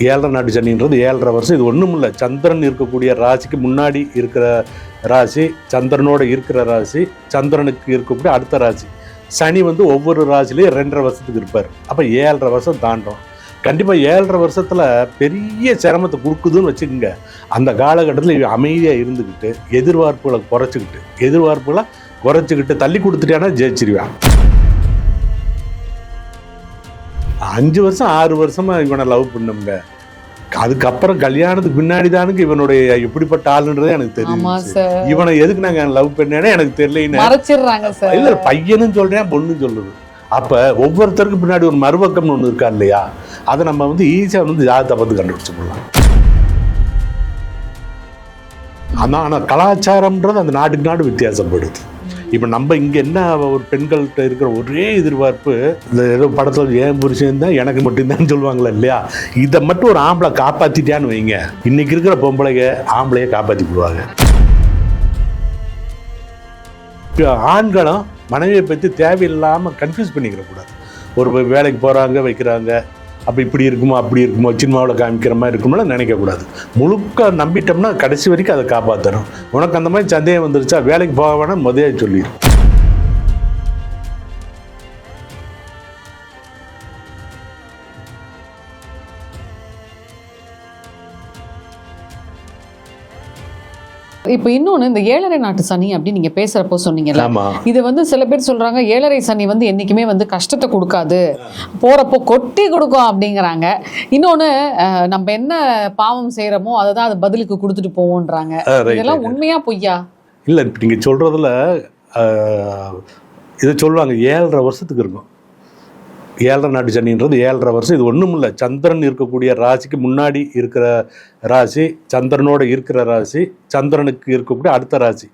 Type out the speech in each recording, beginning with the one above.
ஏழரை நாட்டு சனின்றது ஏழரை வருஷம். இது ஒன்றும் இல்லை. சந்திரன் இருக்கக்கூடிய ராசிக்கு முன்னாடி இருக்கிற ராசி சந்திரனோட இருக்கிற ராசி சந்திரனுக்கு இருக்கக்கூடிய அடுத்த ராசி. சனி வந்து ஒவ்வொரு ராசிலையும் ரெண்டரை வருஷத்துக்கு இருப்பார். அப்போ ஏழரை வருஷம் தாண்டும். கண்டிப்பாக ஏழரை வருஷத்தில் பெரிய சிரமத்தை கொடுக்குதுன்னு வச்சுக்கோங்க. அந்த காலகட்டத்தில் அமைதியாக இருந்துக்கிட்டு எதிர்பார்ப்புகளை குறைச்சிக்கிட்டு எதிர்பார்ப்புகளை குறைச்சிக்கிட்டு தள்ளி கொடுத்துட்டேன்னா ஜெயிச்சிருவேன். அஞ்சு வருஷம் ஆறு வருஷமா இவனை லவ் பண்ணோம்ங்க. அதுக்கப்புறம் கல்யாணத்துக்கு பின்னாடி தானுங்க இவனுடைய எப்படிப்பட்ட ஆளுன்றதே எனக்கு தெரியும் இவனை எதுக்கு நாங்க லவ் பண்ணேனே எனக்கு சார் இல்ல பையனும் சொல்றேன் பொண்ணும் சொல்லுது. அப்ப ஒவ்வொருத்தருக்கு பின்னாடி ஒரு மறுபக்கம்னு ஒண்ணு இருக்கா இல்லையா? அதை நம்ம வந்து ஈஸியா வந்து ஜாதகத்தை பார்த்து கண்டுபிடிச்சுக்கலாம் ஆனா ஆனா கலாச்சாரம்ன்றது அந்த நாட்டுக்கு நாடு வித்தியாசப்படுது. இப்போ நம்ம இங்கே என்ன ஒரு பெண்கள்கிட்ட இருக்கிற ஒரே எதிர்பார்ப்பு இந்த ஏதோ படத்தில் ஏன் புருஷன் தான் எனக்கு மட்டும்தான் சொல்லுவாங்களா இல்லையா? இதை மட்டும் ஒரு ஆம்பளை காப்பாற்றிட்டான்னு வைங்க. இன்னைக்கு இருக்கிற பொம்பளைங்க ஆம்பளையை காப்பாற்றி விடுவாங்க. இப்போ ஆண்களும் மனைவியை பற்றி தேவையில்லாமல் கன்ஃபியூஸ் பண்ணிக்கிற கூடாது ஒரு வேலைக்கு போகிறாங்க வைக்கிறாங்க அப்போ இப்படி இருக்குமோ அப்படி இருக்குமோ சினிமாவில் காமிக்கிற மாதிரி இருக்குமோ நினைக்கக்கூடாது. முழுக்க நம்பிட்டோம்னா கடைசி வரைக்கும் அதை காப்பாற்றணும் உனக்கு அந்த மாதிரி சந்தேகம் வந்துருச்சா வேலைக்கு போக வேணாம் முதலே சொல்லிடும் இப்போ இன்னொன்னு இந்த ஏழரை நாட்டு சனி அப்படின்னு நீங்க பேசுறப்போ சொன்னீங்கல்ல இது வந்து சில பேர் சொல்றாங்க ஏழரை சனி வந்து என்னைக்குமே வந்து கஷ்டத்தை கொடுக்காது போறப்போ கொட்டி கொடுக்கும் அப்படிங்கிறாங்க. இன்னொன்னு அஹ், நம்ம என்ன பாவம் செய்யறோமோ அதை தான் அது பதிலுக்கு கொடுத்துட்டு போவோன்றாங்க. இதெல்லாம் உண்மையா பொய்யா? இல்லை இப்போ நீங்கள் சொல்கிறதுல இதை சொல்லுவாங்க ஏழரை வருஷத்துக்கு இருக்கும். ஏழரை நாட்டு சனின்றது ஏழரை வருஷம். இது ஒன்றும் இல்லை. சந்திரன் இருக்கக்கூடிய ராசிக்கு முன்னாடி இருக்கிற ராசி சந்திரனோட இருக்கிற ராசி சந்திரனுக்கு இருக்கக்கூடிய அடுத்த ராசி.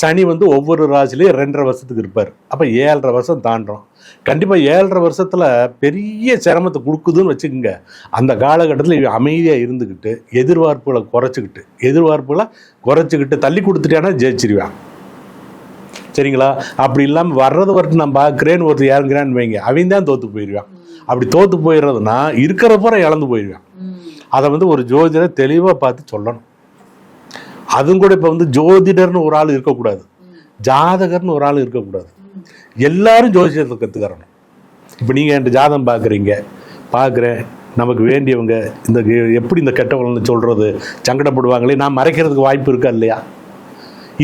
சனி வந்து ஒவ்வொரு ராசிலையும் ரெண்டரை வருஷத்துக்கு இருப்பார். அப்போ ஏழரை வருஷம் தாண்டுறோம் கண்டிப்பாக ஏழரை வருஷத்தில் பெரிய சிரமத்தை கொடுக்குதுன்னு வச்சுக்கோங்க. அந்த காலகட்டத்தில் இவன் அமைதியாக இருந்துக்கிட்டு எதிர்பார்ப்புகளை குறைச்சிக்கிட்டு எதிர்பார்ப்புகளை குறைச்சிக்கிட்டு தள்ளி கொடுத்துட்டேன்னா ஜெயிச்சிருவேன். சரிங்களா? அப்படி இல்லாமல் வர்றது வரட்டு நான் பார்க்குறேன்னு ஒருத்தர் இறங்குறான்னு வைங்க. அவன் தான் தோற்று போயிடுவான். அப்படி தோற்று போயிடுறதுனா இருக்கிற பூரா இழந்து போயிடுவான். அதை வந்து ஒரு ஜோதிடர் தெளிவாக பார்த்து சொல்லணும். அதுவும் கூட இப்போ வந்து ஜோதிடர்னு ஒரு ஆள் இருக்கக்கூடாது. ஜாதகர்னு ஒரு ஆள் இருக்கக்கூடாது. எல்லாரும் ஜோதிடத்தை கற்றுக்கிறணும் இப்போ நீங்கள் என்கிட்ட ஜாதகம் பார்க்குறீங்க. பார்க்குறேன். நமக்கு வேண்டியவங்க இந்த எப்படி இந்த கெட்டவங்கள்னு சொல்கிறது சங்கடப்படுவாங்களே நான் மறைக்கிறதுக்கு வாய்ப்பு இருக்கா இல்லையா?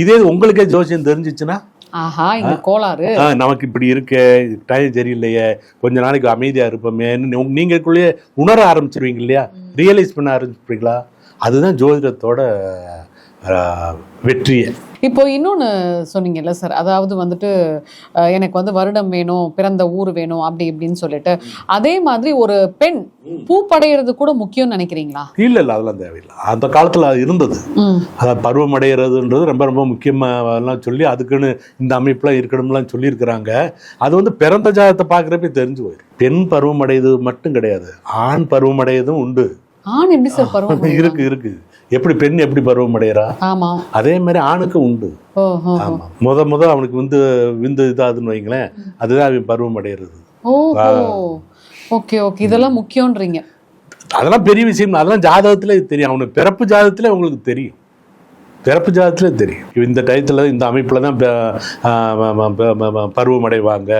இதே உங்களுக்கே ஜோசியம் தெரிஞ்சிச்சுன்னா ஆஹா இங்க கோளாறு. நமக்கு இப்படி இருக்கு டைம் சரியில்லையே கொஞ்ச நாளைக்கு அமைதியாக இருப்போமேன்னு நீங்களுக்குள்ளேயே உணர ஆரம்பிச்சிருவீங்க இல்லையா? ரியலைஸ் பண்ண ஆரம்பிச்சிருப்பீங்களா அதுதான் ஜோதிடத்தோட வெற்றியே. இப்போ இன்னொன்னு சொன்னீங்கல்ல சார் அதாவது வந்துட்டு எனக்கு வந்து வருடம் வேணும் பிறந்த ஊர் வேணும் அப்படி இப்படின்னு சொல்லிட்டு. அதே மாதிரி ஒரு பெண் பூப்படைகிறது கூட முக்கியம்னு நினைக்கிறீங்களா? இல்லை இல்லை அதெல்லாம் தேவையில்லை. அந்த காலத்தில் அது இருந்தது. அதாவது பருவமடைகிறதுன்றது ரொம்ப ரொம்ப முக்கியமாக எல்லாம் சொல்லி அதுக்குன்னு இந்த அமைப்புலாம் இருக்கணும்லாம் சொல்லியிருக்கிறாங்க. அது வந்து பிறந்த ஜாதகத்தை பார்க்குறப்ப தெரிஞ்சு போயிடும் பெண் பருவமடையது மட்டும் கிடையாது. ஆண் பருவமடையதும் உண்டு. ஆண் எப்படி சார் பருவம் இருக்கு இருக்கு. எப்படி பெண் எப்படி பருவமடைகிறா? ஆமா. அதே மாதிரி ஆணுக்கு உண்டு. ஆமா. முத முத அவனுக்கு வந்து விந்து இதாதுன்னு வைங்களேன் அதுதான் அவன் பருவம் அடைகிறது ஓ ஓகே ஓகே. இதெல்லாம் முக்கியம்ன்றீங்க. அதெல்லாம் பெரிய விஷயம். அதெல்லாம் ஜாதகத்துல தெரியும். அவனுக்கு பிறப்பு ஜாதகத்துல உங்களுக்கு தெரியும். பிறப்பு ஜாதகத்துல தெரியும். இந்த டயத்துல இந்த அமைப்புல தான் பருவம் அடைவாங்க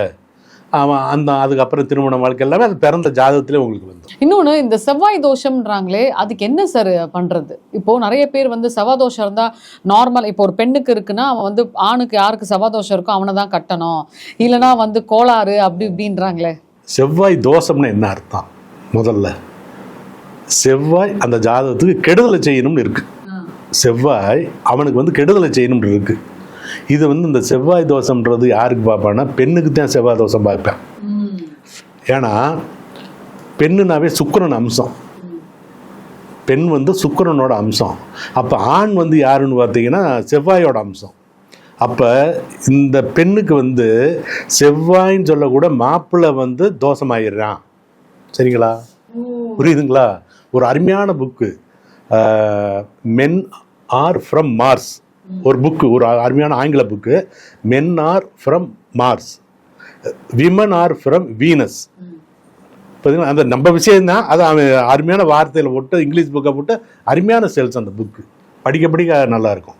அவன் அந்த அதுக்கப்புறம் திருமண வாழ்க்கை எல்லாமே அது பிறந்த ஜாதகத்திலே உங்களுக்கு வந்து இன்னொன்னு இந்த செவ்வாய் தோஷம்ன்றாங்களே அதுக்கு என்ன சார் பண்றது? இப்போ நிறைய பேர் வந்து செவ்வாய் தோஷம் இருந்தா நார்மல் இப்போ ஒரு பெண்ணுக்கு இருக்குன்னா அவன் வந்து ஆணுக்கு யாருக்கு செவ்வாய் தோஷம் இருக்கோ அவனை தான் கட்டணும். இல்லைன்னா வந்து கோளாறு அப்படி இப்படின்றாங்களே. செவ்வாய் தோஷம்னு என்ன அர்த்தம்? முதல்ல செவ்வாய் அந்த ஜாதகத்துக்கு கெடுதலை செய்யணும்னு இருக்கு. செவ்வாய் அவனுக்கு வந்து கெடுதலை செய்யணும்னு இருக்கு. இது வந்து இந்த செவ்வாய் தோஷம்ன்றது யாருக்கு பார்ப்பான்னா பெண்ணுக்கு தான் செவ்வாய் தோஷம் பார்ப்பேன். ஏன்னா பெண்ணுனாவே சுக்கரன் அம்சம். பெண் வந்து சுக்கரனோட அம்சம். அப்போ ஆண் வந்து யாருன்னு பார்த்தீங்கன்னா செவ்வாயோட அம்சம். அப்போ இந்த பெண்ணுக்கு வந்து செவ்வாயின்னு சொல்லக்கூட மாப்பிள்ளை வந்து தோஷமாயிடுறான். சரிங்களா? புரியுதுங்களா? ஒரு அருமையான book. Men are from Mars ஒரு புக்கு ஒரு அருமையான ஆங்கில book men are from Mars women are from Venus பார்த்தீங்கன்னா அந்த நம்ம விஷயம்தான். அது அவன் அருமையான வார்த்தையில் போட்டு இங்கிலீஷ் புக்கை போட்டு அருமையான சேல்ஸ் அந்த புக்கு படிக்க படிக்க நல்லா இருக்கும்.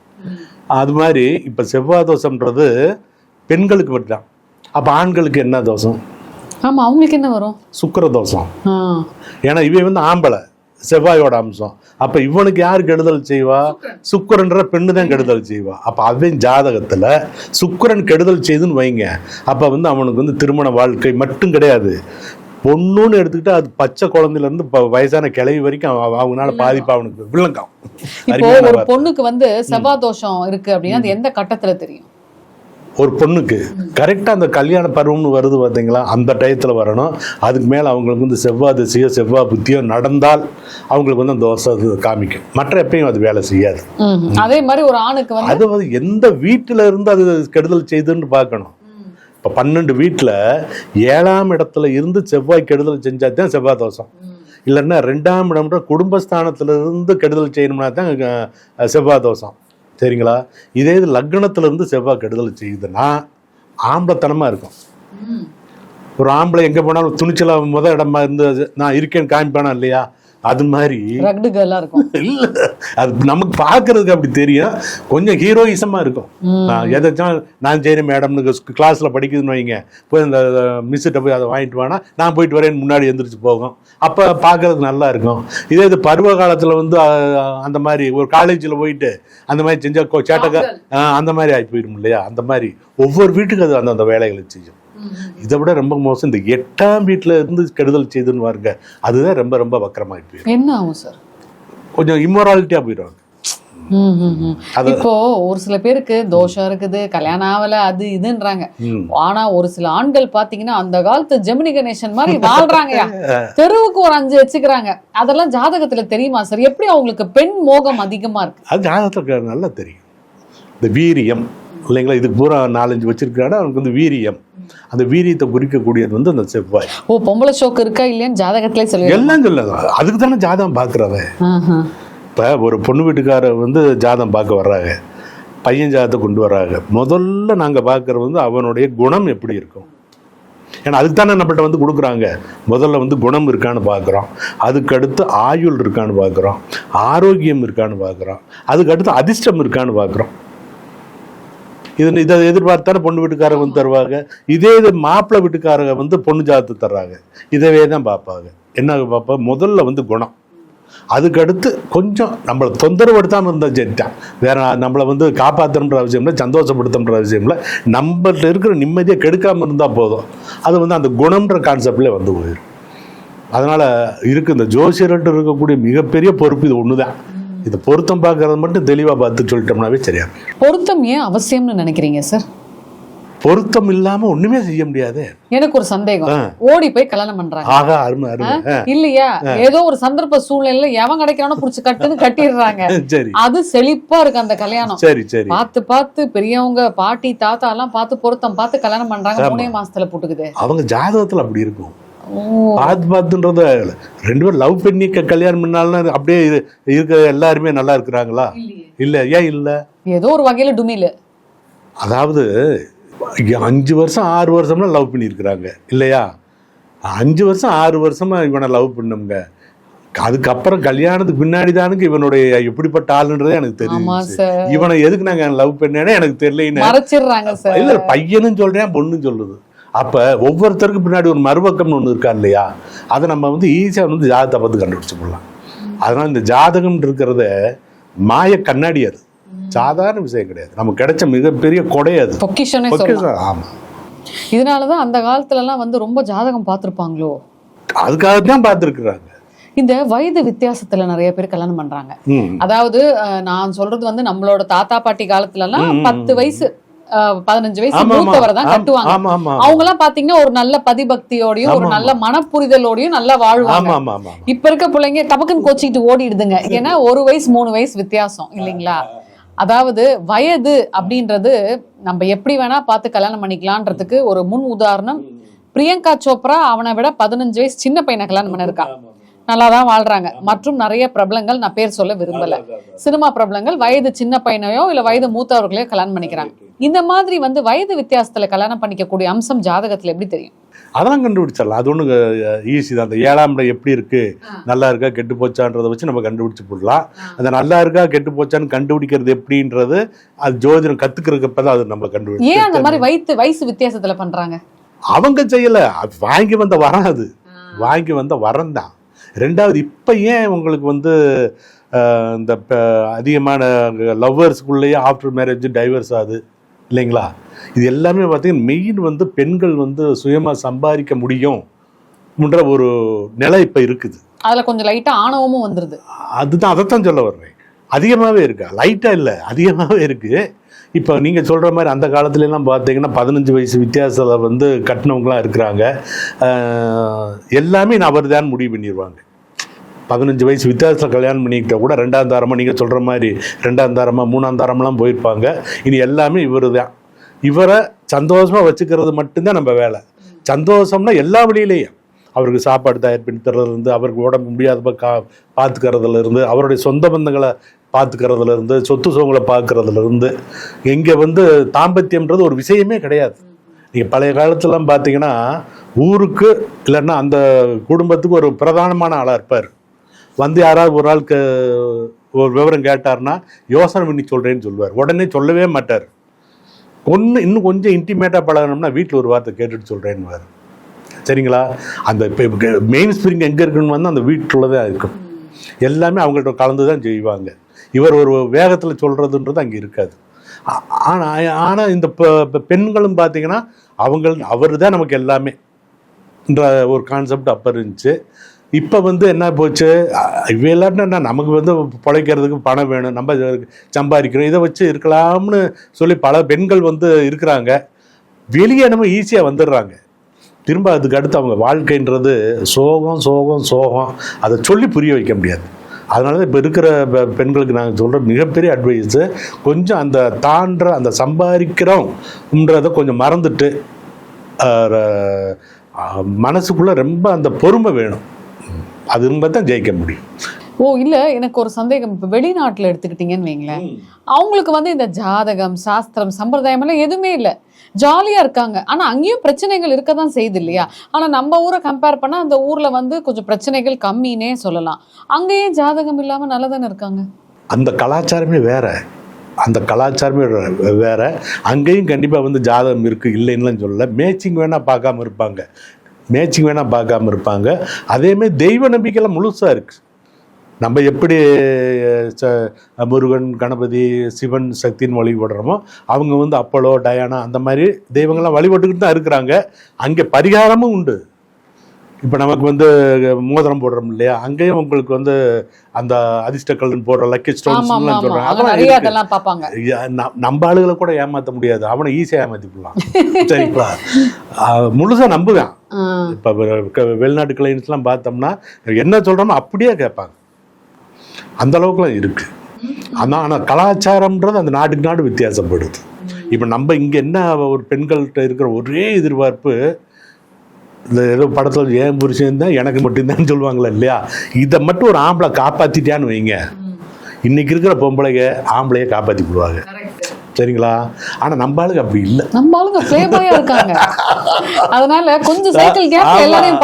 அது மாதிரி இப்போ செவ்வாய் தோஷம்ன்றது பெண்களுக்கு மட்டும்தான். அப்போ ஆண்களுக்கு என்ன தோஷம்? ஆமா அவங்களுக்கு என்ன வரும்? சுக்கிர தோஷம். ஏன்னா இவன் வந்து ஆம்பளை. செவ்வாயோட அம்சம். அப்ப இவனுக்கு யார் கெடுதல் செய்வா? சுக்கிரன்ற பெண்ணு தான் கெடுதல் செய்வா. அப்ப அவன் ஜாதகத்துல சுக்கிரன் கெடுதல் செய்துன்னு வைங்க. அப்ப வந்து அவனுக்கு வந்து திருமண வாழ்க்கை மட்டும் கிடையாது. பொண்ணுன்னு எடுத்துக்கிட்டா அது பச்சை குழந்தையில இருந்து ப- வயசான கிளவி வரைக்கும் அவ- அவங்களால பாதிப்பு அவனுக்கு. வில்லங்கம் இப்போ ஒரு. பொண்ணுக்கு வந்து செவ்வாய் தோஷம் இருக்கு அப்படின்னா அது எந்த கட்டத்துல தெரியும்? ஒரு பொண்ணுக்கு. கரெக்டா அந்த கல்யாண பருவம்னு வருது பார்த்தீங்களா அந்த டயத்துல வரணும். அதுக்கு மேல அவங்களுக்கு வந்து செவ்வாய் திசையோ செவ்வாய் புத்தியோ நடந்தால் அவங்களுக்கு வந்து அந்த தோசை அது காமிக்கும். மற்ற எப்பயும் அது வேலை செய்யாது. அதே மாதிரி ஒரு ஆணுக்கு வந்து அது வந்து எந்த வீட்டில் இருந்து அது கெடுதல் செய்துன்னு பார்க்கணும். இப்போ பன்னெண்டு வீட்டில் ஏழாம் இடத்துல இருந்து செவ்வாய் கெடுதல் செஞ்சா தான் செவ்வாய் தோஷம் இல்லைன்னா ரெண்டாம் இடம்ன்ற குடும்பஸ்தானத்துல இருந்து கெடுதல் செய்யணும்னா தான் செவ்வாய் தோஷம் சரிங்களா இதே இது லக்னத்துல இருந்து செவ்வாய் கெடுதல் செய்யுதுன்னா ஆம்பளத்தனமா இருக்கும். ஒரு ஆம்பளை எங்க போனாலும் துணிச்சலா முத இடமா இருந்து நான் இருக்கேன்னு காமிப்பானா இல்லையா? அது மாதிரி இருக்கும். இல்ல அது நமக்கு பார்க்கறதுக்கு அப்படி தெரியும். கொஞ்சம் ஹீரோயிசமா இருக்கும். எதாச்சும் நான் செய்கிறேன் மேடம்னு கிளாஸ்ல படிக்குதுன்னு வைங்க. போய் அந்த மிஸ்ஸிட்ட போய் அதை வாங்கிட்டு வானா நான் போயிட்டு வரேன் முன்னாடி எந்திரிச்சு போகும். அப்ப பார்க்கறதுக்கு நல்லா இருக்கும். இதே இது பருவ காலத்துல வந்து அந்த மாதிரி ஒரு காலேஜ்ல போயிட்டு அந்த மாதிரி செஞ்சா சேட்டக்கா அந்த மாதிரி ஆகி போயிடும் இல்லையா? அந்த மாதிரி ஒவ்வொரு வீட்டுக்கு அது அந்த அந்த வேலைகளை செய்யும். இதை விட ரொம்ப மோசம். இந்த எட்டாம் வீட்டுல இருந்து கெடுதல் செய்துன்னு பாருங்க. அதுதான் ரொம்ப ரொம்ப வக்கரமாகி போயிடும் என்ன ஆகும் சார் கொஞ்சம் இம்மோராலிட்டியா போயிடுவாங்க. இப்போ ஒரு சில பேருக்கு தோஷம் இருக்குது கல்யாணம் ஆகல அது இதுன்றாங்க. ஆனா ஒரு சில ஆண்கள் பாத்தீங்கன்னா அந்த காலத்து ஜெமினி கணேசன் மாதிரி வாழ்றாங்கயா தெருவுக்கு ஒரு அஞ்சு வச்சுக்கிறாங்க. அதெல்லாம் ஜாதகத்துல தெரியுமா சார் எப்படி அவங்களுக்கு பெண் மோகம் அதிகமா இருக்கு? அது ஜாதகத்தில் நல்லா தெரியும். இந்த வீரியம். இல்லைங்களா இதுக்கு பூரா நாலஞ்சு வச்சிருக்காரு அவனுக்கு வந்து வீரியம். அந்த வீரியத்தை குறிக்கக்கூடியது வந்து அந்த செவ்வாய். ஓ பொம்பளை ஷோக்கு இருக்கா இல்லையான்னு ஜாதகத்திலே சொல்லி எல்லாம் சொல்லாது அதுக்கு தானே ஜாதகம் பார்க்குறவ. இப்போ ஒரு பொண்ணு வீட்டுக்காரர் வந்து ஜாதகம் பார்க்க வர்றாங்க. பையன் ஜாதகத்தை கொண்டு வர்றாங்க. முதல்ல நாங்கள் பார்க்குறது வந்து அவனுடைய குணம் எப்படி இருக்கும்? ஏன்னா அதுக்கு தானே நம்மள்ட்ட வந்து கொடுக்குறாங்க. முதல்ல வந்து குணம் இருக்கான்னு பார்க்குறோம். அதுக்கு அடுத்து ஆயுள் இருக்கான்னு பார்க்குறோம். ஆரோக்கியம் இருக்கான்னு பார்க்குறோம். அதுக்கு அடுத்து அதிர்ஷ்டம் இருக்கான்னு பார்க்குறோம். இது இதை எதிர்பார்த்தானே பொண்ணு வீட்டுக்காரங்க வந்து தருவாங்க. இதே இது மாப்பிள்ளை வீட்டுக்காரங்க வந்து பொண்ணு ஜாதகத்தை தர்றாங்க. இதவே தான் பார்ப்பாங்க. என்ன பார்ப்பா? முதல்ல வந்து குணம். அதுக்கடுத்து கொஞ்சம் நம்மளை தொந்தரவுப்படுத்தாமல் இருந்தால் சரிதான். வேற நம்மளை வந்து காப்பாற்றணுன்ற அவசியம் இல்லை சந்தோஷப்படுத்தணுன்ற அவசியம் இல்லை. நம்மள்ட்ட இருக்கிற நிம்மதியை கெடுக்காமல் இருந்தால் போதும். அது வந்து அந்த குணம்ன்ற கான்செப்ட்லேயே வந்து போயிடும் அதனால் இருக்கு இந்த ஜோசியர்கிட்ட இருக்கக்கூடிய மிகப்பெரிய பொறுப்பு இது ஒன்று தான் இது பொருத்தம் பார்க்கறது மட்டும் தெளிவாக பார்த்து சொல்லிட்டோம்னாவே சரியா. பொருத்தம் ஏன் அவசியம்னு நினைக்கிறீங்க சார் பொருத்தம் இல்லாமல் ஒன்றுமே செய்ய முடியாது. எனக்கு ஒரு சந்தேகம். ஓடி போய் கல்யாணம் பண்றாங்க. ஆகா அருமை அருமை. இல்லையா? ஏதோ ஒரு சந்தர்ப்ப சூழ்நிலையில எவன் கிடைக்கிறானோ புடிச்சு கட்டுன்னு கட்டிடுறாங்க. சரி. அது செழிப்பா இருக்கு அந்த கல்யாணம். சரி சரி. பார்த்து பார்த்து பெரியவங்க பாட்டி தாத்தா எல்லாம் பார்த்து பொருத்தம் பார்த்து கல்யாணம் பண்றாங்க. மூணே மாசத்துல போட்டுக்குது. அவங்க ஜாதகத்தில் அப்படி இருக்கும். ஓ. பார்த்து பார்த்துன்றத ரெண்டு பேரும் லவ் பண்ணி கல்யாணம் பண்ணாலும் அப்படியே இரு- இருக்க எல்லாருமே நல்லா இருக்கிறாங்களா? இல்ல ஏன் இல்ல? ஏதோ ஒரு வகையில டுமிலு. அதாவது அஞ்சு வருஷம் ஆறு வருஷம்லாம் லவ் பண்ணியிருக்கிறாங்க. இல்லையா? அஞ்சு வருஷம் ஆறு வருஷமா இவனை லவ் பண்ணுங்க அதுக்கப்புறம் கல்யாணத்துக்கு பின்னாடி தானுங்க இவனுடைய எப்படிப்பட்ட ஆளுன்றதே எனக்கு தெரியும் இவனை எதுக்கு நாங்க லவ் பண்ணேனே எனக்கு சார் இல்ல பையனும் சொல்றேன் பொண்ணும் சொல்லுது அப்ப ஒவ்வொருத்தருக்கு பின்னாடி ஒரு மறுபக்கம்னு ஒண்ணு இருக்கா இல்லையா? அதை நம்ம வந்து ஈஸியா வந்து ஜாதகத்தை பார்த்து கண்டுபிடிச்சு போடலாம். அதனால இந்த ஜாதகம் இருக்கிறத மாய கண்ணாடி அது. சாதாரண விஷயம் கிடையாது. நமக்கு கிடைச்ச மிகப்பெரிய கொடை அது. பொக்கிஷனே சொல்லலாம். பொக்கிஷம், ஆமா. இதனாலதான் அந்த காலத்துல எல்லாம் வந்து ரொம்ப ஜாதகம் பார்த்திருப்பாங்களோ? அதுக்காகத்தான் பார்த்துருக்குறாங்க. இந்த வயது வித்தியாசத்துல நிறைய பேர் கல்யாணம் பண்றாங்க. அதாவது நான் சொல்றது வந்து நம்மளோட தாத்தா பாட்டி காலத்துல எல்லாம் பத்து வயசு. பதினஞ்சு வயசு மூத்தவரை தான் கட்டுவாங்க. அவங்க எல்லாம் பாத்தீங்கன்னா ஒரு நல்ல பதிபக்தியோடயும் ஒரு நல்ல மனப்புரிதலோடயும் நல்லா வாழ்வாங்க. இப்ப இருக்க பிள்ளைங்க டபக்குன்னு கோச்சிக்கிட்டு ஓடிடுதுங்க. ஏன்னா ஒரு வயசு மூணு வயசு வித்தியாசம் இல்லைங்களா? அதாவது வயது அப்படின்றது நம்ம எப்படி வேணா பார்த்து கல்யாணம் பண்ணிக்கலான்றதுக்கு ஒரு முன் உதாரணம். பிரியங்கா சோப்ரா அவனை விட பதினஞ்சு வயசு சின்ன பையனை கல்யாணம் பண்ணிருக்கான் நல்லா தான் வாழ்றாங்க. மற்றும் நிறைய பிரபலங்கள் நான் பேர் சொல்ல விரும்பல. சினிமா பிரபலங்கள் வயது சின்ன பையனையோ இல்ல வயது மூத்தவர்களையோ கல்யாணம் பண்ணிக்கிறாங்க. இந்த மாதிரி வந்து வயது வித்தியாசத்துல கல்யாணம் பண்ணிக்கக்கூடிய அம்சம் ஜாதகத்துல எப்படி தெரியும்? அதெல்லாம் கண்டுபிடிச்சிடலாம். அது ஒன்றும் ஈஸி தான். அந்த ஏழாம் இடம் எப்படி இருக்கு? நல்லா இருக்கா கெட்டு போச்சான்றதை வச்சு நம்ம கண்டுபிடிச்சு போடலாம். அந்த நல்லா இருக்கா கெட்டு போச்சான்னு கண்டுபிடிக்கிறது எப்படின்றது அது ஜோதிடம் கத்துக்கிறதுக்கு தான் அது நம்ம ஏன் அந்த கண்டுபிடிச்சு மாதிரி வயசு வயசு வித்தியாசத்துல பண்றாங்க? அவங்க செய்யல. அது வாங்கி வந்த வரம் அது. வாங்கி வந்த வரம் தான். ரெண்டாவது இப்போ ஏன் உங்களுக்கு வந்து இந்த அதிகமான லவ்வர்ஸ்குள்ளேயே ஆஃப்டர் மேரேஜ் டைவர்ஸ் ஆகுது? இல்லைங்களா? இது எல்லாமே பார்த்தீங்கன்னா மெயின் வந்து பெண்கள் வந்து சுயமாக சம்பாதிக்க முடியும்ன்ற ஒரு நிலை இப்போ இருக்குது. அதுல கொஞ்சம் லைட்டா ஆணவமும் வந்துருது. அதுதான் அதைத்தான் சொல்ல வர்றேன். அதிகமாகவே இருக்கு? லைட்டாக இல்லை அதிகமாகவே இருக்கு. இப்போ நீங்கள் சொல்கிற மாதிரி அந்த காலத்துல எல்லாம் பார்த்தீங்கன்னா பதினஞ்சு வயசு வித்தியாசத்தில் வந்து கட்டினவங்களாம் இருக்கிறாங்க. எல்லாமே அவர் தான் முடிவு பண்ணிடுவாங்க பதினஞ்சு வயசு வித்தியாசத்தில் கல்யாணம் பண்ணிக்கிட்ட கூட ரெண்டாம் தாரமாக நீங்கள் சொல்கிற மாதிரி ரெண்டாம் தாரமாக மூணாம் தாரமெல்லாம் போயிருப்பாங்க. இனி எல்லாமே இவர் தான் இவரை சந்தோஷமாக வச்சுக்கிறது மட்டும்தான் நம்ம வேலை. சந்தோஷம்னா எல்லா வழியிலையும். அவருக்கு சாப்பாடு தயார் பண்ணி தர்றதுலேருந்து அவருக்கு உடம்பு முடியாதப்ப கா பார்த்துக்கிறதுலேருந்து அவருடைய சொந்த பந்தங்களை பார்த்துக்கிறதுலேருந்து சொத்து சுகங்களை பார்க்குறதுலேருந்து. இங்கே வந்து தாம்பத்தியம்ன்றது ஒரு விஷயமே கிடையாது. நீங்கள் பழைய காலத்துலலாம் பார்த்தீங்கன்னா ஊருக்கு இல்லைன்னா அந்த குடும்பத்துக்கு ஒரு பிரதானமான ஆளாக இருப்பார். வந்து யாராவது ஒரு ஆளுக்கு ஒரு விவரம் கேட்டார்னா யோசனை பண்ணி சொல்கிறேன்னு சொல்லுவார். உடனே சொல்லவே மாட்டார். ஒன்று இன்னும் கொஞ்சம் இன்டிமேட்டாக பழகணும்னா வீட்டில் ஒரு வார்த்தை கேட்டுட்டு சொல்கிறேன்னு சரிங்களா? அந்த இப்போ மெயின் ஸ்பிரிங் எங்கே இருக்குன்னு வந்து அந்த வீட்டில் தான் இருக்கும். எல்லாமே அவங்கள்ட்ட கலந்து தான் செய்வாங்க. இவர் ஒரு வேகத்தில் சொல்கிறதுன்றது அங்கே இருக்காது. ஆனால் ஆனால் இந்த பெண்களும் பார்த்தீங்கன்னா அவங்க அவர் தான் நமக்கு எல்லாமே. என்ற ஒரு கான்செப்ட் அப்போ இருந்துச்சு. இப்போ வந்து என்ன போச்சு? இவ என்ன நமக்கு வந்து பிழைக்கிறதுக்கு பணம் வேணும் நம்ம சம்பாதிக்கிறோம் இதை வச்சு இருக்கலாம்னு சொல்லி பல பெண்கள் வந்து இருக்கிறாங்க. வெளியே நம்ம ஈஸியாக வந்துடுறாங்க. திரும்ப அதுக்கு அடுத்து அவங்க வாழ்க்கைன்றது சோகம் சோகம் சோகம் அதை சொல்லி புரிய வைக்க முடியாது. அதனால தான் இப்போ இருக்கிற பெண்களுக்கு நாங்கள் சொல்கிற மிகப்பெரிய அட்வைஸு கொஞ்சம் அந்த தாண்டுற அந்த சம்பாதிக்கிறோம்ன்றதை கொஞ்சம் மறந்துட்டு மனசுக்குள்ளே ரொம்ப அந்த பொறுமை வேணும். அது இருந்தால் தான் ஜெயிக்க முடியும். ஓ இல்ல எனக்கு ஒரு சந்தேகம். இப்ப வெளிநாட்டுல எடுத்துக்கிட்டீங்கன்னு வைங்களேன். அவங்களுக்கு வந்து இந்த ஜாதகம் சாஸ்திரம் சம்பிரதாயம் எல்லாம் எதுவுமே இல்ல. ஜாலியா இருக்காங்க. ஆனா அங்கேயும் பிரச்சனைகள் இருக்க தான் செய்யுது இல்லையா? ஆனா நம்ம ஊரை கம்பேர் பண்ணா அந்த ஊர்ல வந்து கொஞ்சம் பிரச்சனைகள் கம்மின்னே சொல்லலாம். அங்கேயும் ஜாதகம் இல்லாம நல்லதானே இருக்காங்க? அந்த கலாச்சாரமே வேற. அந்த கலாச்சாரமே வேற. அங்கேயும் கண்டிப்பாக வந்து ஜாதகம் இருக்குது இல்லைன்னுலாம் சொல்லல. மேட்சிங் வேணால் பார்க்காம இருப்பாங்க. மேட்சிங் வேணால் பார்க்காம இருப்பாங்க. அதேமாதிரி தெய்வ நம்பிக்கைலாம் முழுசாக இருக்குது நம்ம எப்படி ச- முருகன் கணபதி சிவன் சக்தின்னு வழிபடுறோமோ அவங்க வந்து அப்பலோ டயானா அந்த மாதிரி தெய்வங்கள்லாம் வழிபட்டுக்கிட்டு தான் இருக்கிறாங்க. அங்கே பரிகாரமும் உண்டு. இப்போ நமக்கு வந்து மோதிரம் போடுறோம் இல்லையா? அங்கேயும் உங்களுக்கு வந்து அந்த அதிர்ஷ்டக்கல்னு போடுற லக்கி ஸ்டோன்ஸ்லாம் அங்க அதெல்லாம் ந- நம்ம ஆளுகளை கூட ஏமாத்த முடியாது. அவனை ஈஸியாக ஏமாத்திக்கலாம் சரிங்களா? ஆஹ் முழுசா நம்புவேன். இப்போ வெளிநாட்டு கிளைண்ட்ஸ்லாம் பார்த்தோம்னா என்ன சொல்கிறோமோ அப்படியே கேட்பாங்க. அந்த அளவுக்குலாம் இருக்கு. ஆனால் ஆனால் கலாச்சாரம்ன்றது அந்த நாட்டுக்கு நாடு வித்தியாசப்படுது. இப்போ நம்ம இங்கே என்ன ஒரு பெண்கள்கிட்ட இருக்கிற ஒரே எதிர்பார்ப்பு இந்த ஏதோ படத்தில் ஏன் புருஷன் தான் எனக்கு மட்டும்தான் சொல்லுவாங்களே இல்லையா? இதை மட்டும் ஒரு ஆம்பளை காப்பாற்றிட்டான்னு வைங்க. இன்னைக்கு இருக்கிற பொம்பளைங்க ஆம்பளைய காப்பாற்றி விடுவாங்க. சரிங்களா? ஆனால் நம்ம ஆளுங்க அப்படி இல்லை. நம்ம ஆளுங்க பிளேபாயா இருக்காங்க. அதனால கொஞ்சம் சைக்கிள் கேப் எல்லாரையும்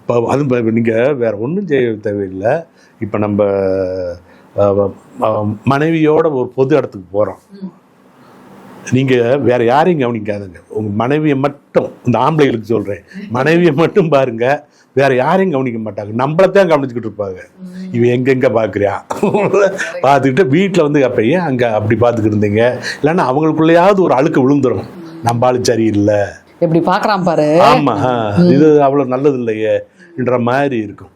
இப்போ அது நீங்க வேற ஒன்றும் செய்ய தேவையில்லை. இப்போ நம்ம மனைவியோட ஒரு பொது இடத்துக்கு போறோம். நீங்க வேற யாரையும் கவனிக்காதுங்க. உங்க மனைவியை மட்டும் இந்த ஆம்பளைகளுக்கு சொல்றேன். மனைவியை மட்டும் பாருங்க. வேற யாரையும் கவனிக்க மாட்டாங்க. நம்மளைத்தான் கவனிச்சுக்கிட்டு இருப்பாங்க. இவன் எங்கெங்க பாக்குறியா? பார்த்துக்கிட்டு வீட்டில் வந்து அப்ப ஏன் அங்க அப்படி பார்த்துக்கிட்டு இருந்தீங்க? இல்லைன்னா அவங்களுக்குள்ளேயாவது ஒரு அழுக்கு விழுந்துரும். நம்ம ஆளு சரியில்லை. எப்படி பாக்குறான் பாரு. ஆமா இது அவ்வளவு நல்லது இல்லையேன்ற மாதிரி இருக்கும்.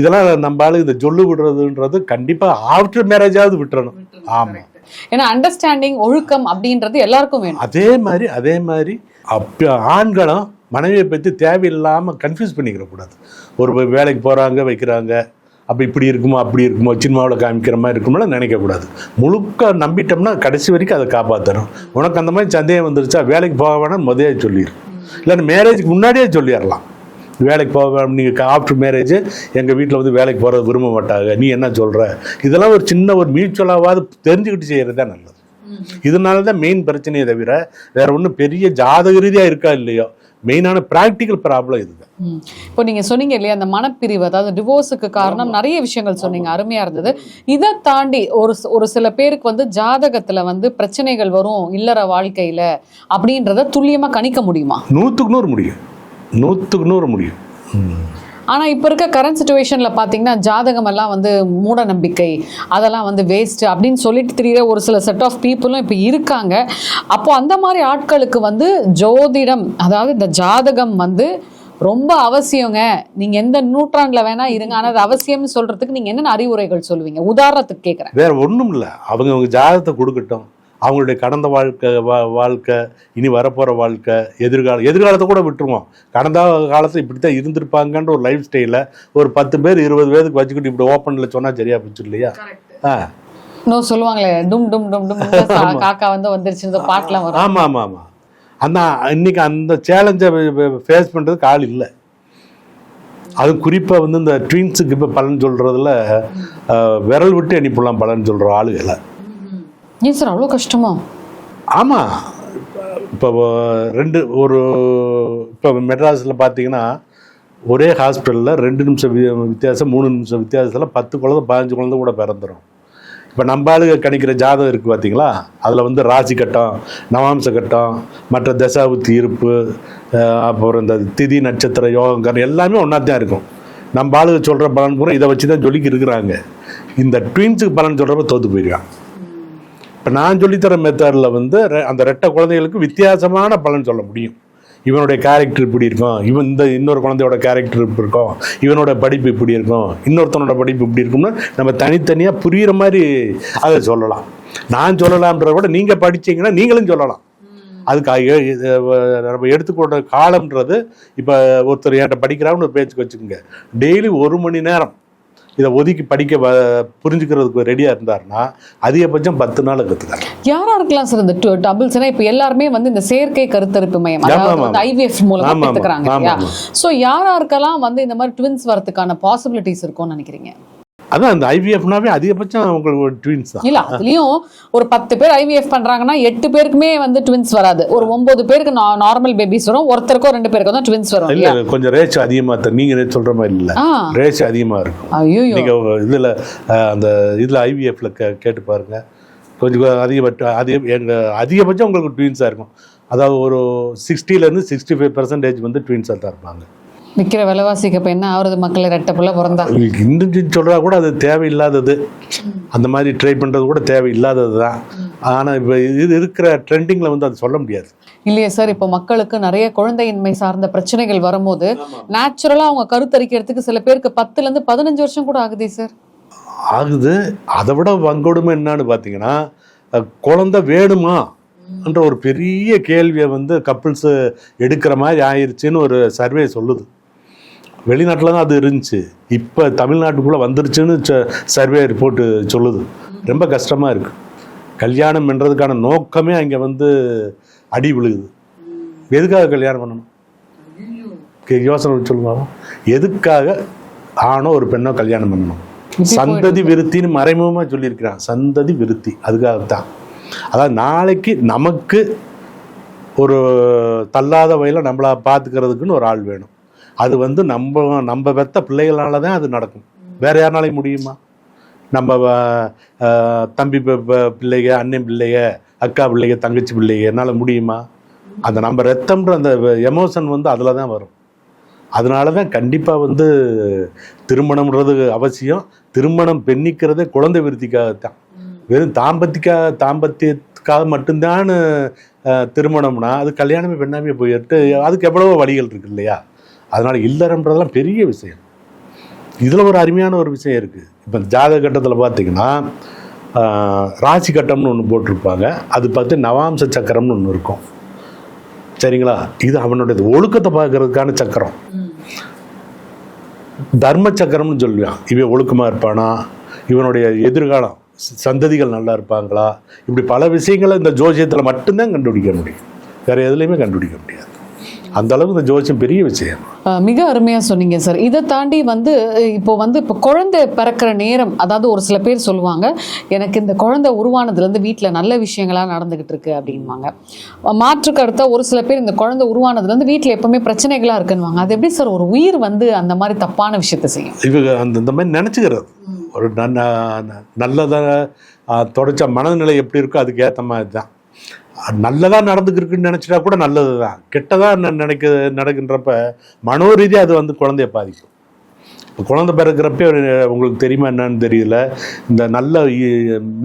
இதெல்லாம் நம்ம ஆளு இந்த சொல்லு விடுறதுன்றது கண்டிப்பா ஆஃப்டர் மேரேஜாவது விட்டுறணும். ஆமா. ஏன்னா அண்டர்ஸ்டாண்டிங் ஒழுக்கம் அப்படின்றது எல்லாருக்கும் வேணும். அதே மாதிரி அதே மாதிரி அப்ப ஆண்களும் மனைவியை பற்றி தேவையில்லாமல் கன்ஃபியூஸ் பண்ணிக்கிற கூடாது. ஒரு வேலைக்கு போகிறாங்க வைக்கிறாங்க அப்போ இப்படி இருக்குமோ அப்படி இருக்குமோ சினிமாவில் காமிக்கிற மாதிரி இருக்குமோ நினைக்கக்கூடாது முழுக்க நம்பிட்டோம்னா கடைசி வரைக்கும் அதை காப்பாற்றணும் உனக்கு அந்த மாதிரி சந்தேகம் வந்துருச்சா வேலைக்கு போக வேணாம் முதலே சொல்லிடு இல்லைன்னா மேரேஜுக்கு முன்னாடியே சொல்லிடலாம் வேலைக்கு போக நீங்கள் ஆஃப்டர் மேரேஜ் எங்கள் வீட்டில் வந்து வேலைக்கு போகிறது விரும்ப மாட்டாங்க. நீ என்ன சொல்கிற இதெல்லாம் ஒரு சின்ன ஒரு மியூச்சுவலாவது தெரிஞ்சுக்கிட்டு செய்கிறது தான் நல்லது. இதனால தான் மெயின் பிரச்சனையே தவிர வேற ஒன்றும் பெரிய ஜாதக ரீதியா இருக்கா இல்லையோ மெயினான ப்ராக்டிக்கல் ப்ராப்ளம் இதுதான். ம். இப்போ நீங்க சொன்னீங்க இல்லையா அந்த மனப்பிரிவு அதாவது டிவோர்ஸுக்கு காரணம் நிறைய விஷயங்கள் சொன்னீங்க அருமையா இருந்தது. இதை தாண்டி ஒரு ஒரு சில பேருக்கு வந்து ஜாதகத்துல வந்து பிரச்சனைகள் வரும் இல்லற வாழ்க்கையில அப்படின்றத துல்லியமா கணிக்க முடியுமா? நூற்றுக்கு நூறு முடியும். நூற்றுக்கு நூறு முடியும். ம். ஆனா இப்ப இருக்க கரண்ட் சுச்சுவேஷன்ல பாத்தீங்கன்னா ஜாதகம் எல்லாம் வந்து மூட நம்பிக்கை. அதெல்லாம் வந்து வேஸ்ட் அப்படின்னு சொல்லிட்டு தெரியற ஒரு சில செட் ஆஃப் பீப்புளும் இப்ப இருக்காங்க. அப்போ அந்த மாதிரி ஆட்களுக்கு வந்து ஜோதிடம் அதாவது இந்த ஜாதகம் வந்து ரொம்ப அவசியங்க. நீங்க எந்த நூற்றாண்டுல வேணா இருங்க. ஆனா அது அவசியம்னு சொல்றதுக்கு நீங்க என்னென்ன அறிவுரைகள் சொல்லுவீங்க? உதாரணத்துக்கு கேக்குறேன். வேற ஒன்றும் இல்லை அவங்க அவங்க ஜாதகத்தை கொடுக்கட்டும். அவங்களுடைய கடந்த வாழ்க்கை வா வாழ்க்கை இனி வரப்போகிற வாழ்க்கை எதிர்காலம் எதிர்காலத்தை கூட விட்டுருவோம். கடந்த காலத்தில் இப்படி தான் இருந்திருப்பாங்கன்ற ஒரு லைஃப் ஸ்டைலில் ஒரு பத்து பேர் இருபது பேருக்கு வச்சுக்கிட்டு இப்படி ஓப்பனில் சொன்னால் சரியா போச்சு இல்லையா? ஆ. இன்னும் சொல்லுவாங்களே டும் டும் டும் டும் காக்கா வந்து வந்துருச்சு இந்த பாட்டுலாம் வரும். ஆமாம் ஆமாம் ஆமாம் அந்த இன்னைக்கு அந்த சேலஞ்சை ஃபேஸ் பண்ணுறதுக்கு ஆள் இல்லை. அது குறிப்பாக வந்து இந்த ட்வின்ஸுக்கு இப்போ பலன் சொல்கிறதுல விரல் விட்டு எண்ணிப்படலாம் பலன் சொல்கிற ஆளுகளை. ஏன் சார் அவ்வளோ கஷ்டமா? ஆமாம் இப்போ ரெண்டு ஒரு இப்போ மெட்ராஸில் பார்த்தீங்கன்னா ஒரே ஹாஸ்பிட்டலில் ரெண்டு நிமிஷம் வித்தியாசம் மூணு நிமிஷம் வித்தியாசத்தில் பத்து குழந்தை பதினஞ்சு குழந்தை கூட பிறந்துடும் இப்போ நம்ம ஆளுக கணிக்கிற ஜாதகம் இருக்குது பார்த்தீங்களா அதில் வந்து ராசி கட்டம் நவாம்ச கட்டம் மற்ற தசாபுத்தி இருப்பு அப்புறம் இந்த திதி நட்சத்திர யோகங்கர் எல்லாமே ஒன்றா தான் இருக்கும். நம்ம ஆளுக சொல்கிற பலன் பூரா இதை வச்சு தான் சொல்லிக்கு இருக்கிறாங்க. இந்த ட்வின்ஸுக்கு பலன் சொல்கிறப்ப தோற்று போயிருக்கான். இப்போ நான் சொல்லித்தர மெத்தடில் வந்து ரெ- அந்த ரெட்டை குழந்தைகளுக்கு வித்தியாசமான பலன் சொல்ல முடியும். இவனுடைய கேரக்டர் இப்படி இருக்கும் இவன் இந்த இன்னொரு குழந்தையோட கேரக்டர் இப்படி இருக்கும் இவனோட படிப்பு இப்படி இருக்கும் இன்னொருத்தனோட படிப்பு இப்படி இருக்கும்னு நம்ம தனித்தனியாக புரிகிற மாதிரி அதை சொல்லலாம். நான் சொல்லலாம்ன்றத விட நீங்கள் படிச்சீங்கன்னா நீங்களும் சொல்லலாம். அதுக்கு நம்ம எடுத்துக்கொண்ட காலம்ன்றது இப்போ ஒருத்தர் என்கிட்ட படிக்கிறான்னு ஒரு பேச்சுக்கு வச்சுக்கோங்க. டெய்லி ஒரு மணி நேரம் இதை ஒதுக்கி படிக்க புரிஞ்சுக்கிறதுக்கு ரெடியாக இருந்தாருன்னா அதிகபட்சம் பத்து நாள் கற்றுக்கலாம் யாரா இருக்கலாம் சார் இந்த டபுள்ஸ்னா இப்ப எல்லாருமே வந்து இந்த செயற்கை கருத்தரிப்பு மையம் ஐவிஎஃப் மூலமா ஆமா, ஆமா. பெற்றுக்கிறாங்க ஆமா, இல்லையா ஆமா. சோ யாராருக்கெல்லாம் வந்து இந்த மாதிரி ட்வின்ஸ் வரதுக்கான பாசிபிலிட்டிஸ் இருக்கும்னு நினைக்கிறீங்க அதான் அந்த ஐவிஎஃப்னாவே அதிகபட்சம் உங்களுக்கு ஒரு ட்வின்ஸ் தான். இல்ல அதுலயும் ஒரு பத்து பேர் ஐவிஎஃப் பண்றாங்கன்னா எட்டு பேருக்குமே வந்து ட்வின்ஸ் வராது. ஒரு ஒன்பது பேருக்கு நார்மல் பேபிஸ் வரும் ஒருத்தருக்கோ ரெண்டு பேருக்கோ தான் ட்வின்ஸ் வரும் இல்ல கொஞ்சம் ரேஷ் அதிகமா தான் நீங்க சொல்ற மாதிரி இல்ல. ஆ. ரேஷ் அதிகமா இருக்கும். ஐயோ நீங்க இதுல அந்த இதுல ஐவிஎஃப்ல கேட்டு பாருங்க. கொஞ்சம் அதிகபட்ச அதிக எங்க அதிகபட்சம் உங்களுக்கு ட்வின்ஸாக இருக்கும். அதாவது ஒரு 60 ல இருந்து சிக்ஸ்டி ஃபைவ் பர்சன்டேஜ் வந்து ட்வின்ஸாக தான் இருப்பாங்க. விக்கிற விலைவாசிக்கு இப்ப என்ன ஆகுறது மக்கள்? ரெட்டை புள்ள பிறந்தா. இன்னும் சொல்றா கூட அது தேவையில்லாதது. அந்த மாதிரி ட்ரை பண்றது கூட தேவையில்லாதது தான். ஆனா இப்போ இது இருக்கிற ட்ரெண்டிங்ல வந்து அது சொல்ல முடியாது. இல்லையே சார் இப்போ மக்களுக்கு நிறைய குழந்தையின்மை சார்ந்த பிரச்சனைகள் வரும்போது நேச்சுரலா அவங்க கருத்தரிக்கிறதுக்கு சில பேருக்கு பத்துல இருந்து பதினஞ்சு வருஷம் கூட ஆகுதே சார். ஆகுது. அதை விட வங்கொடுமை என்னன்னு பார்த்தீங்கன்னா குழந்தை வேணுமா? என்ற ஒரு பெரிய கேள்வியை வந்து கப்புள்ஸ் எடுக்கிற மாதிரி ஆயிருச்சுன்னு ஒரு சர்வே சொல்லுது. வெளிநாட்டில் தான் அது இருந்துச்சு. இப்போ தமிழ்நாட்டுக்குள்ளே வந்துருச்சுன்னு சர்வே ரிப்போர்ட்டு சொல்லுது. ரொம்ப கஷ்டமாக இருக்குது கல்யாணம் பண்ணுறதுக்கான நோக்கமே அங்கே வந்து அடி விழுகுது. எதுக்காக கல்யாணம் பண்ணணும்? கே- யோசனை சொல்லுவாங்க எதுக்காக ஆணோ ஒரு பெண்ணோ கல்யாணம் பண்ணணும்? சந்ததி விருத்தின்னு மறைமுகமாக சொல்லியிருக்கிறான். சந்ததி விருத்தி. அதுக்காகத்தான். அதாவது நாளைக்கு நமக்கு ஒரு தள்ளாத வயலை நம்மளை பார்த்துக்கிறதுக்குன்னு ஒரு ஆள் வேணும். அது வந்து நம்ம நம்ம பெத்த பிள்ளைகளால தான் அது நடக்கும். வேற யாருனாலையும் முடியுமா? நம்ம தம்பி பிள்ளைக அண்ணன் பிள்ளைக அக்கா பிள்ளைக தங்கச்சி பிள்ளைக என்னால் முடியுமா? அந்த நம்ம ரத்தம்ன்ற அந்த எமோஷன் வந்து அதில் தான் வரும். அதனால தான் கண்டிப்பாக வந்து திருமணம்ன்றது அவசியம். திருமணம் பெண்ணிக்கிறதே குழந்தை விருத்திக்காகத்தான். வெறும் தாம்பத்திக்காக தாம்பத்தியத்துக்காக மட்டும்தான் திருமணம்னா அது கல்யாணமே பெண்ணாமே போயிட்டு அதுக்கு எவ்வளவோ வழிகள் இருக்கு இல்லையா? அதனால் இல்லறன்றதெல்லாம் பெரிய விஷயம். இதில் ஒரு அருமையான ஒரு விஷயம் இருக்குது இப்போ ஜாதக கட்டத்தில் பார்த்தீங்கன்னா ராசி கட்டம்னு ஒன்று போட்டிருப்பாங்க. அது பார்த்து நவாம்ச சக்கரம்னு ஒன்று இருக்கும். சரிங்களா? இது அவனுடைய ஒழுக்கத்தை பார்க்கறதுக்கான சக்கரம். தர்ம சக்கரம்னு சொல்லுவான். இவன் ஒழுக்கமாக இருப்பானா? இவனுடைய எதிர்காலம். சந்ததிகள் நல்லா இருப்பாங்களா? இப்படி பல விஷயங்களை இந்த ஜோசியத்தில் மட்டும்தான் கண்டுபிடிக்க முடியும். வேறு எதுலையுமே கண்டுபிடிக்க முடியாது. அந்த அளவுக்கு இந்த ஜோசியம் பெரிய விஷயம். மிக அருமையா சொன்னீங்க சார். இதை தாண்டி வந்து இப்போ வந்து இப்போ குழந்தை பிறக்கிற நேரம் அதாவது ஒரு சில பேர் சொல்லுவாங்க எனக்கு இந்த குழந்தை உருவானதுலேருந்து வீட்டில் நல்ல விஷயங்களா நடந்துகிட்டு இருக்கு அப்படின்வாங்க மாற்றுக்கு அடுத்த ஒரு சில பேர் இந்த குழந்தை உருவானதுலேருந்து வீட்டில் எப்பவுமே பிரச்சனைகளா இருக்குன்னுவாங்க. அது எப்படி சார் ஒரு உயிர் வந்து அந்த மாதிரி தப்பான விஷயத்தை செய்யும்? இவங்க அந்த இந்த மாதிரி நினச்சிக்கிறது. ஒரு நல்ல நல்லதாக தொடச்ச மனநிலை எப்படி இருக்கோ அதுக்கு ஏற்ற மாதிரி தான். நல்லதாக நடந்துக்கிருக்குன்னு நினச்சிட்டா கூட நல்லது தான் கெட்டதாக நினைக்க நடக்கின்றப்ப மனோரீதியாக அது வந்து குழந்தைய பாதிக்கும். இப்போ குழந்தை பிறக்கிறப்ப உங்களுக்கு தெரியுமா என்னன்னு தெரியல. இந்த நல்ல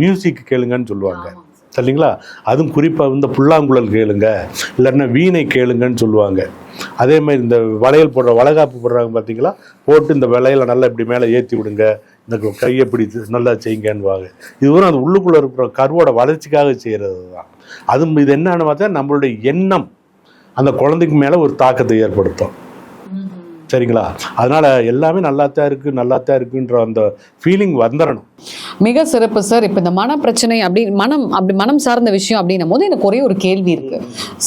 மியூசிக் கேளுங்கன்னு சொல்லுவாங்க. சரிங்களா? அதுவும் குறிப்பாக இந்த புல்லாங்குழல் கேளுங்க. இல்லைன்னா வீணை கேளுங்கன்னு சொல்லுவாங்க. அதே மாதிரி இந்த வளையல் போடுற வளகாப்பு போடுறாங்க பார்த்தீங்களா போட்டு இந்த வளையலை நல்லா இப்படி மேலே ஏற்றி விடுங்க. இந்த கையை பிடித்து நல்லா செய்யுங்கன்னுவாங்க இது வரும் அந்த உள்ளுக்குள்ளே இருக்கிற கருவோட வளர்ச்சிக்காக செய்கிறது தான் அது இது என்னன்னு பார்த்தா நம்மளுடைய எண்ணம் அந்த குழந்தைக்கு மேலே ஒரு தாக்கத்தை ஏற்படுத்தும். சரிங்களா? அதனால எல்லாமே நல்லாத்தான் இருக்கு நல்லாத்தான் இருக்குன்ற அந்த ஃபீலிங் வந்துடணும் மிக சிறப்பு சார். இப்போ இந்த மன பிரச்சனை அப்படி மனம் அப்படி மனம் சார்ந்த விஷயம் அப்படின்னும் போது எனக்கு ஒரே ஒரு கேள்வி இருக்கு.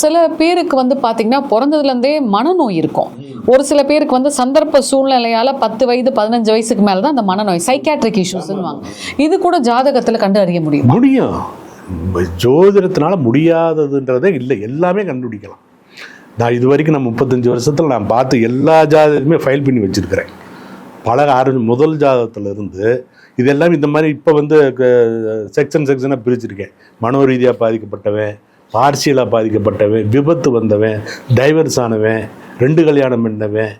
சில பேருக்கு வந்து பார்த்தீங்கன்னா பிறந்ததுலேருந்தே மனநோய் இருக்கும். ஒரு சில பேருக்கு வந்து சந்தர்ப்ப சூழ்நிலையால பத்து வயது பதினஞ்சு வயசுக்கு மேல தான் அந்த மனநோய் சைக்காட்ரிக் இஷ்யூஸ்ன்னுவாங்க இது கூட ஜாதகத்துல கண்டு அறிய முடியும்? முடியும். ஜோதிடத்தினால முடியாததுன்றதே இல்லை. எல்லாமே கண்டுபிடிக்கலாம். நான் இது வரைக்கும் நான் முப்பத்தஞ்சு வருஷத்தில் நான் பார்த்து எல்லா ஜாதகத்தையுமே ஃபைல் பண்ணி வச்சுருக்கிறேன். பல ஆறு முதல் ஜாதகத்தில் இருந்து இதெல்லாம் இந்த மாதிரி இப்போ வந்து செக்ஷன் செக்ஷனாக பிரிச்சிருக்கேன். மனோ ரீதியாக பாதிக்கப்பட்டவன் பார்சியலாக பாதிக்கப்பட்டவன் விபத்து வந்தவன் டைவர்ஸ் ஆனவன் ரெண்டு கல்யாணம் பண்ணவன்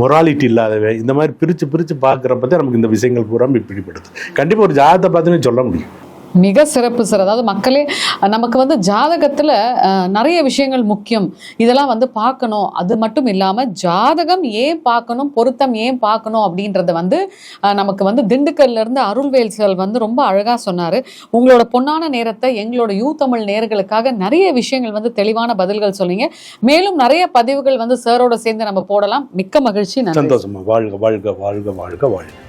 மொராலிட்டி இல்லாதவன் இந்த மாதிரி பிரித்து பிரித்து பார்க்குறப்ப தான் நமக்கு இந்த விஷயங்கள் பூரா பிடிப்படுது கண்டிப்பாக ஒரு ஜாதகத்தை பார்த்துன்னு சொல்ல முடியும். மிக சிறப்பு சார். அதாவது மக்களே நமக்கு வந்து ஜாதகத்துல நிறைய விஷயங்கள் முக்கியம். இதெல்லாம் வந்து பார்க்கணும். அது மட்டும் இல்லாம ஜாதகம் ஏன் பார்க்கணும் பொருத்தம் ஏன் பார்க்கணும் அப்படின்றத வந்து நமக்கு வந்து திண்டுக்கல்ல இருந்து அருள்வேல் சார் வந்து ரொம்ப அழகா சொன்னாரு. உங்களோட பொன்னான நேரத்தை எங்களோட யூ தமிழ் நேர்களுக்காக நிறைய விஷயங்கள் வந்து தெளிவான பதில்கள் சொன்னீங்க. மேலும் நிறைய பதிவுகள் வந்து சாரோட சேர்ந்து நம்ம போடலாம். மிக்க மகிழ்ச்சி. சந்தோஷமா. வாழ்க வாழ்க வாழ்க வாழ்க வாழ்க.